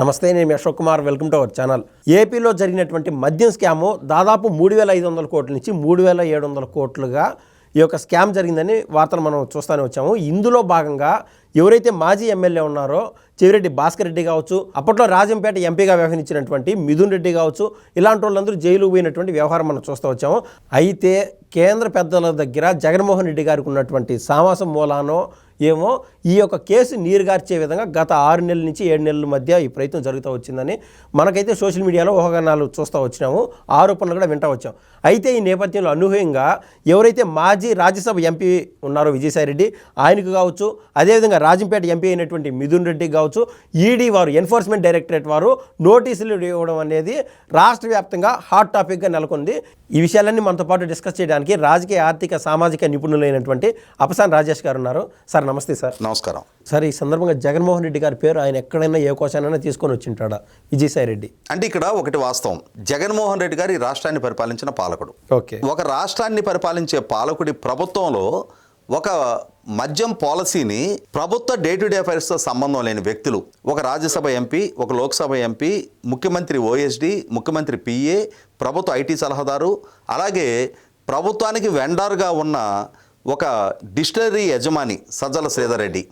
నమస్తే నేను Ashok Kumar. Welcome to our channel. ఏపీలో జరిగినటువంటి మద్యం స్కాము దాదాపు మూడు వేల ఐదు వందల కోట్ల నుంచి మూడు వేల ఏడు వందల కోట్లుగా ఈ యొక్క స్కామ్ జరిగిందని వార్తలు మనం చూస్తూనే వచ్చాము. ఇందులో భాగంగా ఎవరైతే మాజీ ఎమ్మెల్యే ఉన్నారో చెవిరెడ్డి భాస్కర్ రెడ్డి కావచ్చు అప్పట్లో రాజంపేట ఎంపీగా వ్యవహరించినటువంటి మిథున్ రెడ్డి కావచ్చు ఇలాంటి వాళ్ళందరూ జైలు పోయినటువంటి వ్యవహారం మనం చూస్తూ వచ్చాము. అయితే కేంద్ర పెద్దల దగ్గర జగన్మోహన్ రెడ్డి గారికి ఉన్నటువంటి సామాసం మూలానో ఏమో ఈ యొక్క కేసు నీరుగార్చే విధంగా గత ఆరు నెలల నుంచి ఏడు నెలల మధ్య ఈ ప్రయత్నం జరుగుతూ వచ్చిందని మనకైతే సోషల్ మీడియాలో ఊహాగానాలు చూస్తూ వచ్చినాము ఆరోపణలు కూడా వింటూ వచ్చాం. అయితే ఈ నేపథ్యంలో అనూహ్యంగా ఎవరైతే మాజీ రాజ్యసభ ఎంపీ ఉన్నారో విజయసాయి రెడ్డి ఆయనకు కావచ్చు అదేవిధంగా రాజంపేట ఎంపీ అయినటువంటి మిథున్ రెడ్డి కావచ్చు ఈడీ వారు ఎన్ఫోర్స్మెంట్ డైరెక్టరేట్ వారు నోటీసులు ఇవ్వడం అనేది రాష్ట్ర వ్యాప్తంగా హాట్ టాపిక్గా నెలకొంది. ఈ విషయాలన్నీ మనతో పాటు డిస్కస్ చేయడానికి రాజకీయ ఆర్థిక సామాజిక నిపుణులైనటువంటి అపసాన్ రాజేష్ గారు ఉన్నారు. సార్ నమస్తే సార్. నమస్కారం. సార్ ఈ సందర్భంగా జగన్మోహన్ రెడ్డి గారి పేరు ఆయన ఎక్కడైనా ఏ కోశానైనా తీసుకొని వచ్చింటాడా? విజయసాయి రెడ్డి. అంటే ఇక్కడ ఒకటి వాస్తవం. జగన్మోహన్ రెడ్డి గారు ఈ రాష్ట్రాన్ని పరిపాలించిన పాలకుడు. ఓకే. ఒక రాష్ట్రాన్ని పరిపాలించే పాలకుడి ప్రభుత్వంలో ఒక మద్యం పాలసీని ప్రభుత్వ డే టు డే అఫైర్స్తో సంబంధం లేని వ్యక్తులు ఒక రాజ్యసభ ఎంపీ ఒక లోక్సభ ఎంపీ ముఖ్యమంత్రి ఓఎస్డి ముఖ్యమంత్రి పిఏ ప్రభుత్వ ఐటీ సలహాదారు అలాగే ప్రభుత్వానికి వెండర్గా ఉన్న ఒక డిస్టిలరీ యజమాని సజ్జల శ్రీధర్ రెడ్డి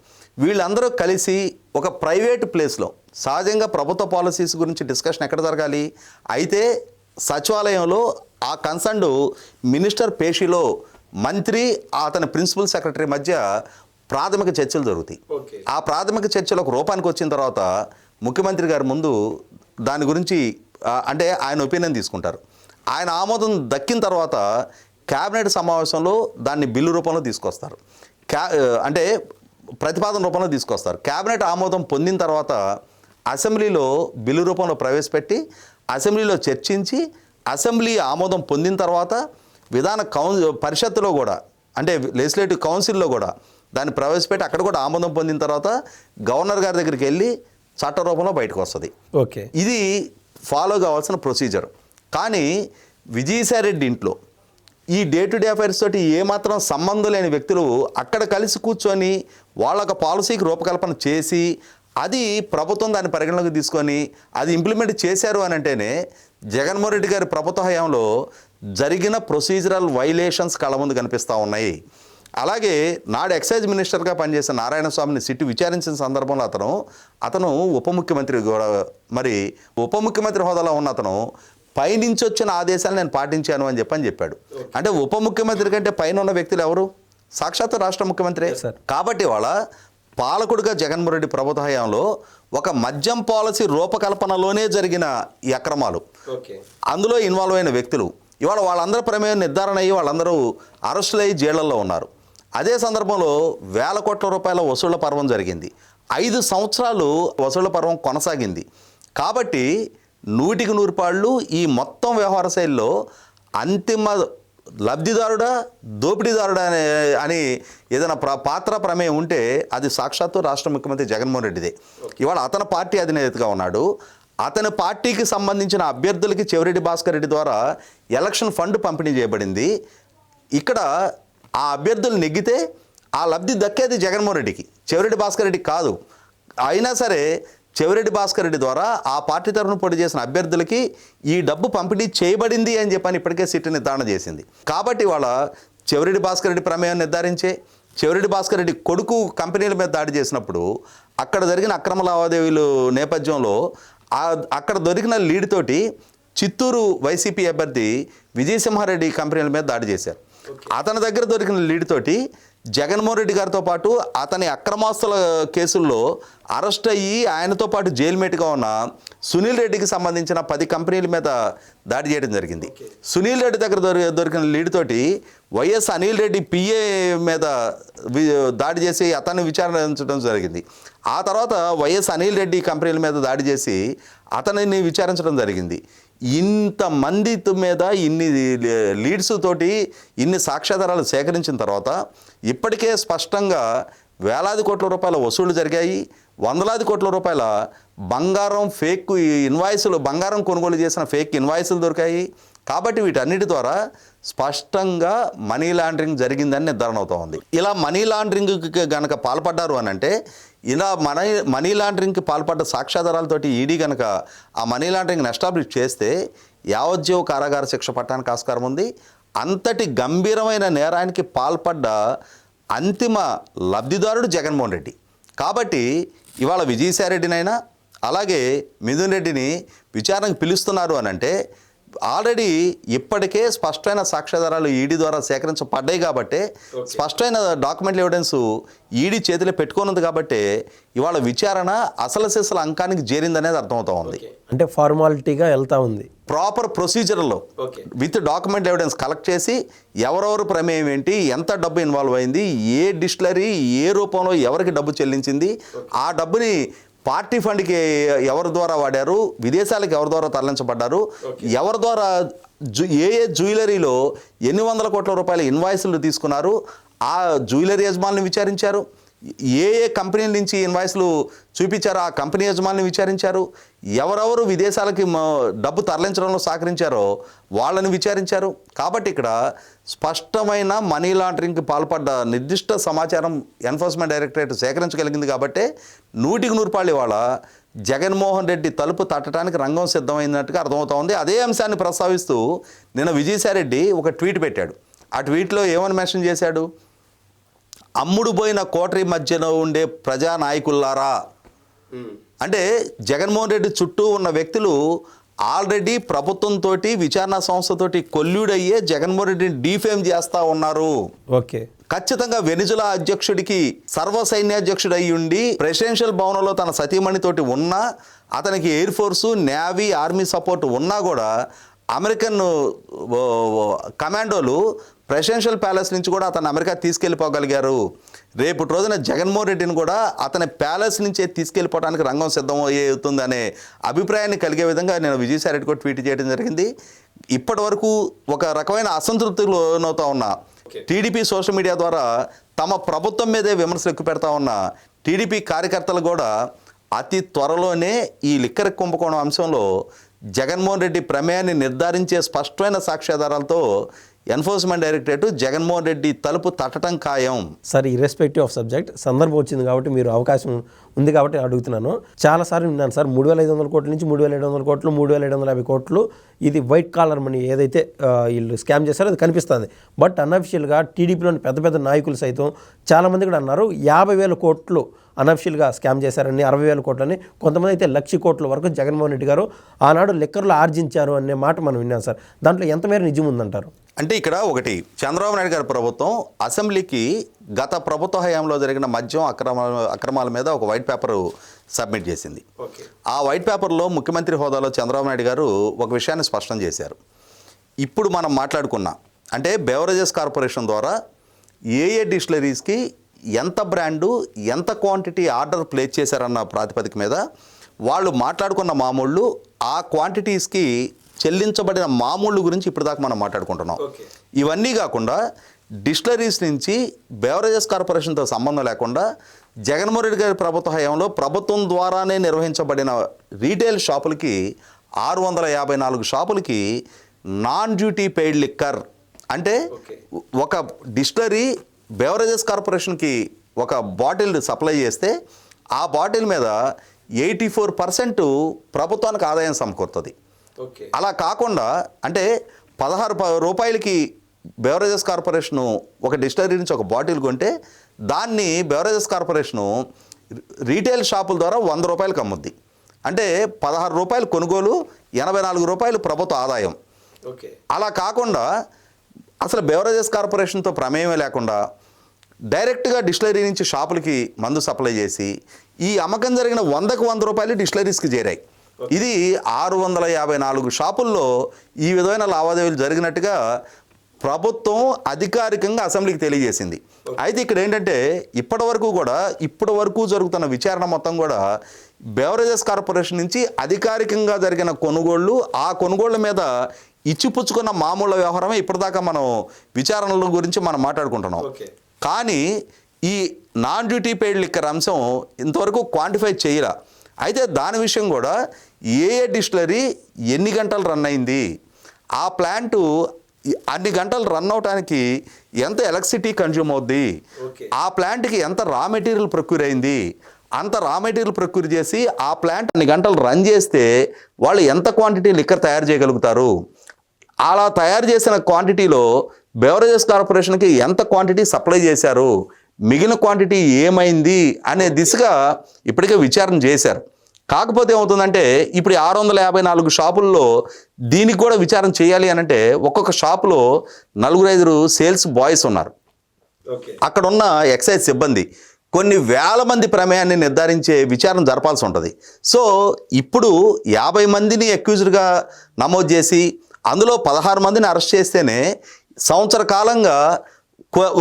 వీళ్ళందరూ కలిసి ఒక ప్రైవేట్ ప్లేస్లో సహజంగా ప్రభుత్వ పాలసీస్ గురించి డిస్కషన్ ఎక్కడ జరగాలి? అయితే సచివాలయంలో ఆ కన్సర్న్డ్ మినిస్టర్ పేషిలో మంత్రి అతని ప్రిన్సిపల్ సెక్రటరీ మధ్య ప్రాథమిక చర్చలు జరుగుతాయి. ఆ ప్రాథమిక చర్చలు ఒక రూపానికి వచ్చిన తర్వాత ముఖ్యమంత్రి గారి ముందు దాని గురించి అంటే ఆయన ఒపీనియన్ తీసుకుంటారు. ఆయన ఆమోదం దక్కిన తర్వాత క్యాబినెట్ సమావేశంలో దాన్ని బిల్లు రూపంలో తీసుకొస్తారు. క్యా అంటే ప్రతిపాదన రూపంలో తీసుకొస్తారు. క్యాబినెట్ ఆమోదం పొందిన తర్వాత అసెంబ్లీలో బిల్లు రూపంలో ప్రవేశపెట్టి అసెంబ్లీలో చర్చించి అసెంబ్లీ ఆమోదం పొందిన తర్వాత విధాన కౌన్ పరిషత్తులో కూడా అంటే లెజిస్లేటివ్ కౌన్సిల్లో కూడా దాన్ని ప్రవేశపెట్టి అక్కడ కూడా ఆమోదం పొందిన తర్వాత గవర్నర్ గారి దగ్గరికి వెళ్ళి చట్ట రూపంలో బయటకు వస్తుంది. ఓకే. ఇది ఫాలో కావాల్సిన ప్రొసీజర్. కానీ విజయసాయిరెడ్డి ఇంట్లో ఈ డే టు డే అఫైర్స్ తోటి ఏమాత్రం సంబంధం లేని వ్యక్తులు అక్కడ కలిసి కూర్చొని వాళ్ళ పాలసీకి రూపకల్పన చేసి అది ప్రభుత్వం దాన్ని పరిగణలోకి తీసుకొని అది ఇంప్లిమెంట్ చేశారు అని అంటేనే జగన్మోహన్ రెడ్డి గారి ప్రభుత్వ హయాంలో జరిగిన ప్రొసీజరల్ వైలేషన్స్ కళ్ళ ముందు కనిపిస్తూ ఉన్నాయి. అలాగే నాడు ఎక్సైజ్ మినిస్టర్గా పనిచేసిన నారాయణ స్వామిని సిట్టు విచారించిన సందర్భంలో అతను అతను ఉప ముఖ్యమంత్రి కూడా మరి ఉప ముఖ్యమంత్రి హోదాలో ఉన్న అతను పైనుంచి వచ్చిన ఆదేశాలు నేను పాటించాను అని చెప్పని చెప్పాడు. అంటే ఉప ముఖ్యమంత్రి కంటే పైన ఉన్న వ్యక్తులు ఎవరు? సాక్షాత్తు రాష్ట్ర ముఖ్యమంత్రి. కాబట్టి వాళ్ళ పాలకుడుగా జగన్మోహన్ రెడ్డి ప్రభుత్వ హయాంలో ఒక మద్యం పాలసీ రూపకల్పనలోనే జరిగిన ఈ అక్రమాలు. అందులో ఇన్వాల్వ్ అయిన వ్యక్తులు. ఇవాళ వాళ్ళందరూ ప్రమేయం నిర్ధారణ అయ్యి వాళ్ళందరూ అరెస్టులయ్యి జైళ్ళలో ఉన్నారు. అదే సందర్భంలో వేల కోట్ల రూపాయల వసూళ్ళ పర్వం జరిగింది. ఐదు సంవత్సరాలు వసూళ్ళ పర్వం కొనసాగింది. కాబట్టి నూటికి నూరు పాళ్ళు ఈ మొత్తం వ్యవహార శైలిలో అంతిమ లబ్ధిదారుడా దోపిడీదారుడా అనే అని ఏదైనా ప్ర పాత్ర ప్రమేయం ఉంటే అది సాక్షాత్తు రాష్ట్ర ముఖ్యమంత్రి జగన్మోహన్ రెడ్డిదే. ఇవాళ అతని పార్టీ అధినేతగా ఉన్నాడు. అతని పార్టీకి సంబంధించిన అభ్యర్థులకి చెవిరెడ్డి భాస్కర్ రెడ్డి ద్వారా ఎలక్షన్ ఫండ్ పంపిణీ చేయబడింది. ఇక్కడ ఆ అభ్యర్థులు నెగ్గితే ఆ లబ్ధి దక్కేది జగన్మోహన్ రెడ్డికి. చెవిరెడ్డి భాస్కర్ రెడ్డికి కాదు. అయినా సరే చెవిరెడ్డి భాస్కర్ రెడ్డి ద్వారా ఆ పార్టీ తరఫున పోటీ చేసిన అభ్యర్థులకి ఈ డబ్బు పంపిణీ చేయబడింది అని చెప్పని ఇప్పటికే సిట్ నిర్ధారణ చేసింది. కాబట్టి వాళ్ళ చెవిరెడ్డి భాస్కర్ రెడ్డి ప్రమేయం నిర్ధారించే చెవిరెడ్డి భాస్కర్ రెడ్డి కొడుకు కంపెనీల మీద దాడి చేసినప్పుడు అక్కడ జరిగిన అక్రమ లావాదేవీలు నేపథ్యంలో అక్కడ దొరికిన లీడ్ తోటి చిత్తూరు వైసీపీ అభ్యర్థి విజయసింహారెడ్డి కంపెనీల మీద దాడి చేశారు. అతని దగ్గర దొరికిన లీడ్ తోటి జగన్మోహన్ రెడ్డి గారితో పాటు అతని అక్రమాస్తుల కేసుల్లో అరెస్ట్ అయ్యి ఆయనతో పాటు జైల్మేట్గా ఉన్న సునీల్ రెడ్డికి సంబంధించిన పది కంపెనీల మీద దాడి చేయడం జరిగింది. సునీల్ రెడ్డి దగ్గర దొరి దొరికిన లీడ్ తోటి వైఎస్ అనిల్ రెడ్డి పిఏ మీద వి- దాడి చేసి అతన్ని విచారించడం జరిగింది. ఆ తర్వాత వైఎస్ అనిల్ రెడ్డి కంపెనీల మీద దాడి చేసి అతనిని విచారించడం జరిగింది. ఇంతమంది మీద ఇన్ని లీడ్స్ తోటి ఇన్ని సాక్ష్యాధారాలు సేకరించిన తర్వాత ఇప్పటికే స్పష్టంగా వేలాది కోట్ల రూపాయల వసూళ్ళు జరిగాయి. వందలాది కోట్ల రూపాయల బంగారం ఫేక్ ఇన్వాయిస్లు బంగారం కొనుగోలు చేసిన ఫేక్ ఇన్వాయిస్లు దొరికాయి. కాబట్టి వీటన్నిటి ద్వారా స్పష్టంగా మనీ లాండరింగ్ జరిగిందని నిర్ధారణ అవుతూ ఉంది. ఇలా మనీ లాండరింగ్కి గనక పాల్పడ్డారు అని అంటే ఇలా మనీ మనీ లాండరింగ్కి పాల్పడ్డ సాక్ష్యాధారాలతోటి ఈడీ కనుక ఆ మనీ లాండరింగ్ని ఎస్టాబ్లిష్ చేస్తే యావజ్జీవ కారాగార శిక్ష పట్టడానికి ఆస్కారం ఉంది. అంతటి గంభీరమైన నేరానికి పాల్పడ్డ అంతిమ లబ్ధిదారుడు జగన్మోహన్ రెడ్డి. కాబట్టి ఇవాళ విజయసాయిరెడ్డినైనా అలాగే మిథున్ రెడ్డిని విచారణకు పిలుస్తున్నారు అని అంటే ఆల్రెడీ ఇప్పటికే స్పష్టమైన సాక్ష్యాధారాలు ఈడీ ద్వారా సేకరించబడ్డాయి కాబట్టి స్పష్టమైన డాక్యుమెంటల్ ఎవిడెన్స్ ఈడీ చేతిలో పెట్టుకున్నది కాబట్టి ఇవాళ విచారణ అసలు సిసల అంకానికి చేరిందనేది అర్థమవుతా ఉంది. అంటే ఫార్మాలిటీగా వెళ్తా ఉంది. ప్రాపర్ ప్రొసీజర్లో విత్ డాక్యుమెంట్ ఎవిడెన్స్ కలెక్ట్ చేసి ఎవరెవరు ప్రమేయం ఏంటి ఎంత డబ్బు ఇన్వాల్వ్ అయింది ఏ డిస్టిలరీ ఏ రూపంలో ఎవరికి డబ్బు చెల్లించింది ఆ డబ్బుని పార్టీ ఫండ్కి ఎవరి ద్వారా వాడారు? విదేశాలకు ఎవరి ద్వారా తరలించబడ్డారు? ఎవరి ద్వారా జు ఏ ఏ జ్యువెలరీలో ఎన్ని వందల కోట్ల రూపాయల ఇన్వాయిస్లు తీసుకున్నారు? ఆ జ్యువెలరీ యజమానులు విచారించారు. ఏ ఏ కంపెనీల నుంచి ఇన్వాయిస్లు చూపించారో? ఆ కంపెనీ యజమానిని విచారించారు? ఎవరెవరు విదేశాలకి డబ్బు తరలించడంలో సహకరించారో వాళ్ళని విచారించారు. కాబట్టి ఇక్కడ స్పష్టమైన మనీ లాండరింగ్కి పాల్పడ్డ నిర్దిష్ట సమాచారం ఎన్ఫోర్స్మెంట్ డైరెక్టరేట్ సేకరించగలిగింది కాబట్టి నూటికి నూరు పాళ్ళు ఇవాళ జగన్మోహన్ రెడ్డి తలుపు తట్టడానికి రంగం సిద్ధమైనట్టుగా అర్థమవుతా ఉంది. అదే అంశాన్ని ప్రస్తావిస్తూ నిన్న విజయసాయిరెడ్డి ఒక ట్వీట్ పెట్టాడు. ఆ ట్వీట్లో ఏమని మెన్షన్ చేశాడు? అమ్ముడు పోయిన కోటరీ మధ్యన ఉండే ప్రజా నాయకుల్లారా అంటే జగన్మోహన్ రెడ్డి చుట్టూ ఉన్న వ్యక్తులు ఆల్రెడీ ప్రభుత్వంతో విచారణ సంస్థతోటి కొల్లుడయ్యే జగన్మోహన్ రెడ్డిని డీఫేమ్ చేస్తా ఉన్నారు. ఓకే. ఖచ్చితంగా వెనిజులా అధ్యక్షుడికి సర్వ సైన్యాధ్యక్షుడు అయి ఉండి ప్రెసిడెన్షియల్ భవనంలో తన సతీమణితోటి ఉన్నా అతనికి air force navy army support ఉన్నా కూడా అమెరికన్ కమాండోలు ప్రెసిడెన్షియల్ ప్యాలెస్ నుంచి కూడా అతను అమెరికా తీసుకెళ్ళిపోగలిగారు. రేపు రోజున జగన్మోహన్ రెడ్డిని కూడా అతని ప్యాలెస్ నుంచే తీసుకెళ్ళిపోవడానికి రంగం సిద్ధం అవుతుంది అనే అభిప్రాయాన్ని కలిగే విధంగా నేను విజయసాయి రెడ్డి కూడా ట్వీట్ చేయడం జరిగింది. ఇప్పటి వరకు ఒక రకమైన అసంతృప్తిలో లోనవుతా ఉన్నా. టీడీపీ సోషల్ మీడియా ద్వారా తమ ప్రభుత్వం మీదే విమర్శలు ఎక్కువ పెడతా ఉన్న. టీడీపీ కార్యకర్తలు కూడా అతి త్వరలోనే ఈ లిక్కర్ కుంభకోణం అంశంలో జగన్మోహన్ రెడ్డి ప్రమేయాన్ని నిర్ధారించే స్పష్టమైన సాక్ష్యాధారాలతో ఎన్ఫోర్స్మెంట్ డైరెక్టరేట్ జగన్మోహన్ రెడ్డి తలుపు తట్టడం ఖాయం. సార్ ఇర్రెస్పెక్టివ్ ఆఫ్ సబ్జెక్ట్ సందర్భం వచ్చింది కాబట్టి మీరు అవకాశం ఉంది కాబట్టి అడుగుతున్నాను. చాలాసార్లు విన్నాను సార్ మూడు వేల ఐదు వందల కోట్ల నుంచి మూడు వేల ఏడు వందల కోట్లు మూడు వేల ఏడు వందల యాభై కోట్లు ఇది వైట్ కాలర్ మనీ ఏదైతే వీళ్ళు స్కామ్ చేశారో అది కనిపిస్తుంది. బట్ అన్అఫిషియల్గా టీడీపీలోని పెద్ద పెద్ద నాయకులు సైతం చాలామంది కూడా అన్నారు యాభై వేల కోట్లు అనఫిషియల్గా స్కామ్ చేశారని అరవై వేల కోట్లని కొంతమంది అయితే లక్ష కోట్ల వరకు జగన్మోహన్ రెడ్డి గారు ఆనాడు లెక్కర్లు ఆర్జించారు అనే మాట మనం విన్నాం సార్. దాంట్లో ఎంత మేర నిజం ఉందంటారు? అంటే ఇక్కడ ఒకటి చంద్రబాబు నాయుడు గారి ప్రభుత్వం అసెంబ్లీకి గత ప్రభుత్వ హయాంలో జరిగిన మద్యం అక్రమ అక్రమాల మీద ఒక వైట్ పేపర్ సబ్మిట్ చేసింది. ఆ వైట్ పేపర్లో ముఖ్యమంత్రి హోదాలో చంద్రబాబు నాయుడు గారు ఒక విషయాన్ని స్పష్టం చేశారు. ఇప్పుడు మనం మాట్లాడుకున్న అంటే బెవరేజెస్ కార్పొరేషన్ ద్వారా ఏ ఏ డిస్టిలరీస్కి ఎంత బ్రాండు ఎంత క్వాంటిటీ ఆర్డర్ ప్లేస్ చేశారన్న ప్రాతిపదిక మీద వాళ్ళు మాట్లాడుకున్న మామూళ్ళు ఆ క్వాంటిటీస్కి చెల్లించబడిన మామూళ్ళు గురించి ఇప్పుడు దాకా మనం మాట్లాడుకుంటున్నాం. ఇవన్నీ కాకుండా డిస్టిలరీస్ నుంచి బెవరేజెస్ కార్పొరేషన్తో సంబంధం లేకుండా జగన్మోహన్ రెడ్డి గారి ప్రభుత్వ హయాంలో ప్రభుత్వం ద్వారానే నిర్వహించబడిన రీటైల్ షాపులకి ఆరు వందల యాభై నాలుగు షాపులకి నాన్ డ్యూటీ పెయిడ్ లిక్కర్. అంటే ఒక డిస్టిలరీ బెవరేజెస్ కార్పొరేషన్కి ఒక బాటిల్ సప్లై చేస్తే ఆ బాటిల్ మీద ఎయిటీ ఫోర్ పర్సెంట్ ప్రభుత్వానికి ఆదాయం సమకూరుతుంది. అలా కాకుండా అంటే పదహారు రూపాయలకి బెవరేజెస్ కార్పొరేషను ఒక డిస్టిలరీ నుంచి ఒక బాటిల్ కొంటే దాన్ని బెవరేజెస్ కార్పొరేషను రీటైల్ షాపుల ద్వారా వంద రూపాయలకు అమ్ముద్ది. అంటే పదహారు రూపాయలు కొనుగోలు ఎనభై నాలుగు రూపాయలు ప్రభుత్వ ఆదాయం. అలా కాకుండా అసలు బెవరేజెస్ కార్పొరేషన్తో ప్రమేయమే లేకుండా డైరెక్ట్గా డిస్టిలరీ నుంచి షాపులకి మందు సప్లై చేసి ఈ అమ్మకం జరిగిన వందకు వంద రూపాయలు డిస్టిలరీస్కి చేరాయి. ఇది ఆరు వందల యాభై నాలుగు షాపుల్లో ఈ విధమైన లావాదేవీలు జరిగినట్టుగా ప్రభుత్వం అధికారికంగా అసెంబ్లీకి తెలియజేసింది. అయితే ఇక్కడ ఏంటంటే ఇప్పటి వరకు కూడా ఇప్పటి వరకు జరుగుతున్న విచారణ మొత్తం కూడా బెవరేజెస్ కార్పొరేషన్ నుంచి అధికారికంగా జరిగిన కొనుగోళ్ళు ఆ కొనుగోళ్ళ మీద ఇచ్చిపుచ్చుకున్న మామూలు వ్యవహారమే ఇప్పటిదాకా మనం విచారణల గురించి మనం మాట్లాడుకుంటున్నాం. కానీ ఈ నాన్ డ్యూటీ పెయిడ్ లిక్కర్ అంశం ఇంతవరకు క్వాంటిఫై చేయరా అయితే దాని విషయం కూడా ఏ ఏ డిస్టిలరీ ఎన్ని గంటలు రన్ అయింది ఆ ప్లాంటు అన్ని గంటలు రన్ అవటానికి ఎంత ఎలక్ట్రిసిటీ కన్జ్యూమ్ అవుద్ది? ఆ ప్లాంట్కి ఎంత రా మెటీరియల్ ప్రొక్యూర్ అయింది? అంత రా మెటీరియల్ ప్రొక్యూర్ చేసి ఆ ప్లాంట్ అన్ని గంటలు రన్ చేస్తే వాళ్ళు ఎంత క్వాంటిటీ లిక్కర్ తయారు చేయగలుగుతారు? అలా తయారు చేసిన క్వాంటిటీలో బెవరేజెస్ కార్పొరేషన్కి ఎంత క్వాంటిటీ సప్లై చేశారు? మిగిలిన క్వాంటిటీ ఏమైంది? అనే దిశగా ఇప్పటికే విచారణ చేశారు. కాకపోతే ఏమవుతుందంటే ఇప్పుడు ఆరు వందల యాభై నాలుగు షాపుల్లో దీనికి కూడా విచారణ చేయాలి అని అంటే ఒక్కొక్క షాపులో నలుగురు ఐదుగురు సేల్స్ బాయ్స్ ఉన్నారు. అక్కడ ఉన్న ఎక్సైజ్ సిబ్బంది కొన్ని వేల మంది ప్రమేయాన్ని నిర్ధారించే విచారణ జరపాల్సి ఉంటుంది. సో ఇప్పుడు యాభై మందిని అక్యూజ్డ్గా నమోదు చేసి అందులో పదహారు మందిని అరెస్ట్ చేస్తేనే సంవత్సర కాలంగా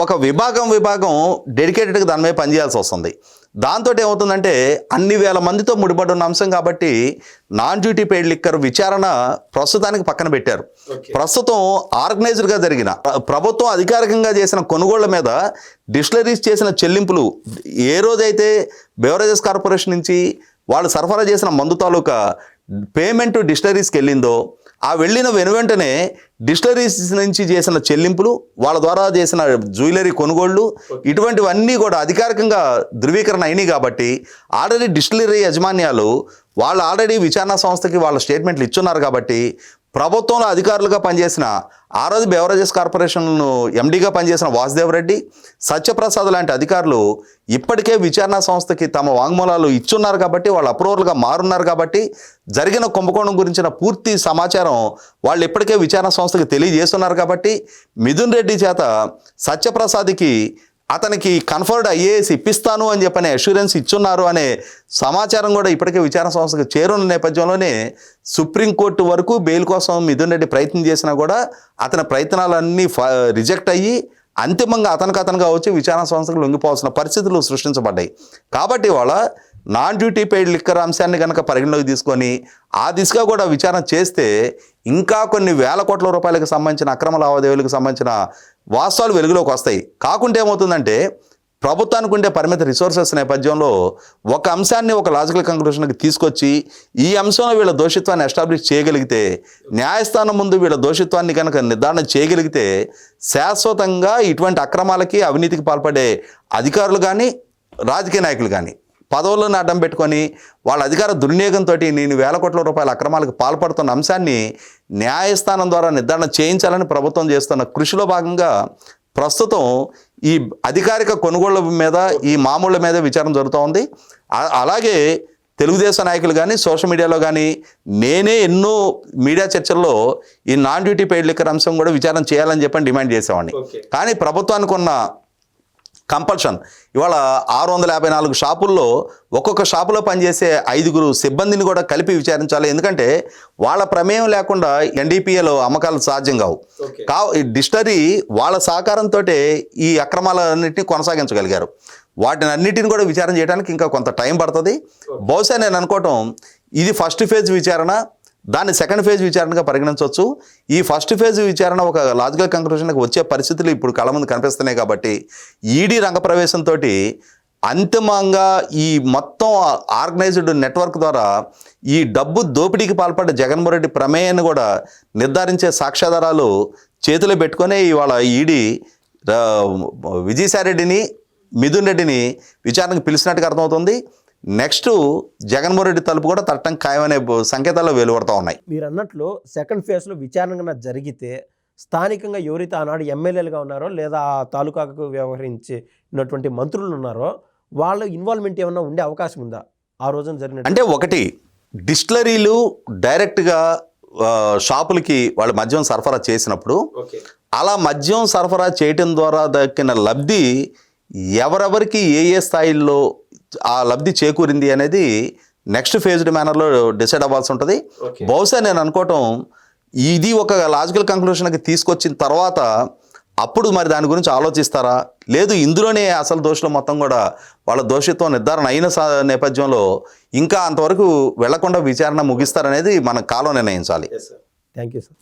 ఒక విభాగం విభాగం డెడికేటెడ్గా దాని మీద పనిచేయాల్సి వస్తుంది. దాంతో ఏమవుతుందంటే అన్ని వేల మందితో ముడిపడి ఉన్న అంశం కాబట్టి నాన్ డ్యూటీ పెయిడ్ లిక్కర్ విచారణ ప్రస్తుతానికి పక్కన పెట్టారు. ప్రస్తుతం ఆర్గనైజ్డ్గా జరిగిన ప్ర- ప్రభుత్వం అధికారికంగా చేసిన కొనుగోళ్ళ మీద డిస్టిలరీస్ చేసిన చెల్లింపులు ఏ రోజైతే బెవరేజెస్ కార్పొరేషన్ నుంచి వాళ్ళు సరఫరా చేసిన మందు తాలూకా పేమెంట్ డిస్టిలరీస్కి వెళ్ళిందో ఆ వెళ్ళిన వెను వెంటనే డిస్టిలరీస్ నుంచి చేసిన చెల్లింపులు వాళ్ళ ద్వారా చేసిన జ్యువెలరీ కొనుగోళ్ళు ఇటువంటివన్నీ కూడా అధికారికంగా ధృవీకరణ అయినాయి కాబట్టి ఆల్రెడీ డిస్టిలరీ యజమాన్యాలు వాళ్ళు ఆల్రెడీ విచారణ సంస్థకి వాళ్ళ స్టేట్మెంట్లు ఇచ్చున్నారు కాబట్టి ప్రభుత్వంలో అధికారులుగా పనిచేసిన ఆ రోజు బెవరేజెస్ కార్పొరేషన్ను ఎండీగా పనిచేసిన వాసుదేవ్ రెడ్డి సత్యప్రసాద్ లాంటి అధికారులు ఇప్పటికే విచారణ సంస్థకి తమ వాంగ్మూలాలు ఇచ్చున్నారు కాబట్టి వాళ్ళు అప్రూవల్గా మారున్నారు కాబట్టి జరిగిన కుంభకోణం గురించిన పూర్తి సమాచారం వాళ్ళు ఇప్పటికే విచారణ సంస్థకి తెలియజేస్తున్నారు కాబట్టి మిథున్ రెడ్డి చేత సత్యప్రసాద్కి అతనికి కన్ఫర్డ్ ఐఏఎస్ ఇప్పిస్తాను అని చెప్పని అష్యూరెన్స్ ఇచ్చున్నారు అనే సమాచారం కూడా ఇప్పటికే విచారణ సంస్థకు చేరున్న నేపథ్యంలోనే సుప్రీంకోర్టు వరకు బెయిల్ కోసం మిథున్ రెడ్డి ప్రయత్నం చేసినా కూడా అతని ప్రయత్నాలన్నీ రిజెక్ట్ అయ్యి అంతిమంగా అతనికి అతనుగా వచ్చి విచారణ సంస్థకు లొంగిపోవాల్సిన పరిస్థితులు సృష్టించబడ్డాయి. కాబట్టి వాళ్ళ నాన్ డ్యూటీ పెయిడ్ లిక్కర్ అంశాన్ని కనుక పరిగణలోకి తీసుకొని ఆ దిశగా కూడా విచారణ చేస్తే ఇంకా కొన్ని వేల కోట్ల రూపాయలకు సంబంధించిన అక్రమ లావాదేవీలకు సంబంధించిన వాస్తవాలు వెలుగులోకి వస్తాయి. కాకుంటే ఏమవుతుందంటే ప్రభుత్వానికి ఉండే పరిమిత రిసోర్సెస్ నేపథ్యంలో ఒక అంశాన్ని ఒక లాజికల్ కంక్లూషన్కి తీసుకొచ్చి ఈ అంశంలో వీళ్ళ దోషిత్వాన్ని ఎస్టాబ్లిష్ చేయగలిగితే న్యాయస్థానం ముందు వీళ్ళ దోషిత్వాన్ని కనుక నిర్ధారణ చేయగలిగితే శాశ్వతంగా ఇటువంటి అక్రమాలకి అవినీతికి పాల్పడే అధికారులు కానీ రాజకీయ నాయకులు కానీ పదవులను అడ్డం పెట్టుకొని వాళ్ళ అధికార దుర్వినియోగంతో నేను వేల కోట్ల రూపాయల అక్రమాలకు పాల్పడుతున్న అంశాన్ని న్యాయస్థానం ద్వారా నిర్ధారణ చేయించాలని ప్రభుత్వం చేస్తున్న కృషిలో భాగంగా ప్రస్తుతం ఈ అధికారిక కొనుగోళ్ళ మీద ఈ మామూళ్ళ మీద విచారణ జరుగుతూ ఉంది. అలాగే తెలుగుదేశం నాయకులు కానీ సోషల్ మీడియాలో కానీ నేనే ఎన్నో మీడియా చర్చల్లో ఈ నాన్ డ్యూటీ పెయిడ్ లిక్కర్ అంశం కూడా విచారణ చేయాలని చెప్పని డిమాండ్ చేసేవాడిని. కానీ ప్రభుత్వానికి ఉన్న కంపల్షన్. ఇవాళ ఆరు వందల యాభై నాలుగు షాపుల్లో ఒక్కొక్క షాపులో పనిచేసే ఐదుగురు సిబ్బందిని కూడా కలిపి విచారించాలి. ఎందుకంటే వాళ్ళ ప్రమేయం లేకుండా ఎన్డీపీఏలో అమ్మకాలు సాధ్యం కావు. కా ఈ డిస్టరీ వాళ్ళ సహకారంతో ఈ అక్రమాలన్నింటినీ కొనసాగించగలిగారు. వాటిని అన్నిటిని కూడా విచారణ చేయడానికి ఇంకా కొంత టైం పడుతుంది. బహుశా నేను అనుకోవటం ఇది ఫస్ట్ ఫేజ్ విచారణ దాన్ని సెకండ్ ఫేజ్ విచారణగా పరిగణించవచ్చు. ఈ ఫస్ట్ ఫేజ్ విచారణ ఒక లాజికల్ కంక్లూషన్కి వచ్చే పరిస్థితులు ఇప్పుడు కళ ముందు కనిపిస్తున్నాయి కాబట్టి ఈడీ రంగప్రవేశంతో అంతిమంగా ఈ మొత్తం ఆర్గనైజ్డ్ నెట్వర్క్ ద్వారా ఈ డబ్బు దోపిడీకి పాల్పడ్డ జగన్మోహన్ రెడ్డి ప్రమేయాన్ని కూడా నిర్ధారించే సాక్ష్యాధారాలు చేతిలో పెట్టుకొని ఇవాళ ఈడీ విజయసాయిరెడ్డిని మిథున్ రెడ్డిని విచారణకు పిలిచినట్టుగా అర్థమవుతుంది. నెక్స్ట్ జగన్మోహన్ రెడ్డి తలుపు కూడా తట్టం ఖాయమనే సంకేతాలు వెలువడుతూ ఉన్నాయి. మీరు అన్నట్లు సెకండ్ ఫేజ్లో విచారణ జరిగితే స్థానికంగా ఎవరైతే ఆనాడు ఎమ్మెల్యేలుగా ఉన్నారో లేదా ఆ తాలూకాకు వ్యవహరించినటువంటి మంత్రులు ఉన్నారో వాళ్ళ ఇన్వాల్వ్మెంట్ ఏమన్నా ఉండే అవకాశం ఉందా? ఆ రోజున జరిగిన అంటే ఒకటి డిస్టిలరీలు డైరెక్ట్గా షాపులకి వాళ్ళు మద్యం సరఫరా చేసినప్పుడు ఓకే. అలా మద్యం సరఫరా చేయటం ద్వారా దక్కిన లబ్ధి ఎవరెవరికి ఏ ఏ స్థాయిల్లో ఆ లబ్ధి చేకూరింది అనేది నెక్స్ట్ ఫేజ్డ్ మేనర్లో డిసైడ్ అవ్వాల్సి ఉంటుంది. బహుశా నేను అనుకోవటం ఇది ఒక లాజికల్ కంక్లూషన్కి తీసుకొచ్చిన తర్వాత అప్పుడు మరి దాని గురించి ఆలోచిస్తారా? లేదు ఇందులోనే అసలు దోషులు మొత్తం కూడా వాళ్ళ దోషిత్వం నిర్ధారణ అయిన స- నేపథ్యంలో ఇంకా అంతవరకు వెళ్ళకుండా విచారణ ముగిస్తారనేది మన కాలం నిర్ణయించాలి. Thank you sir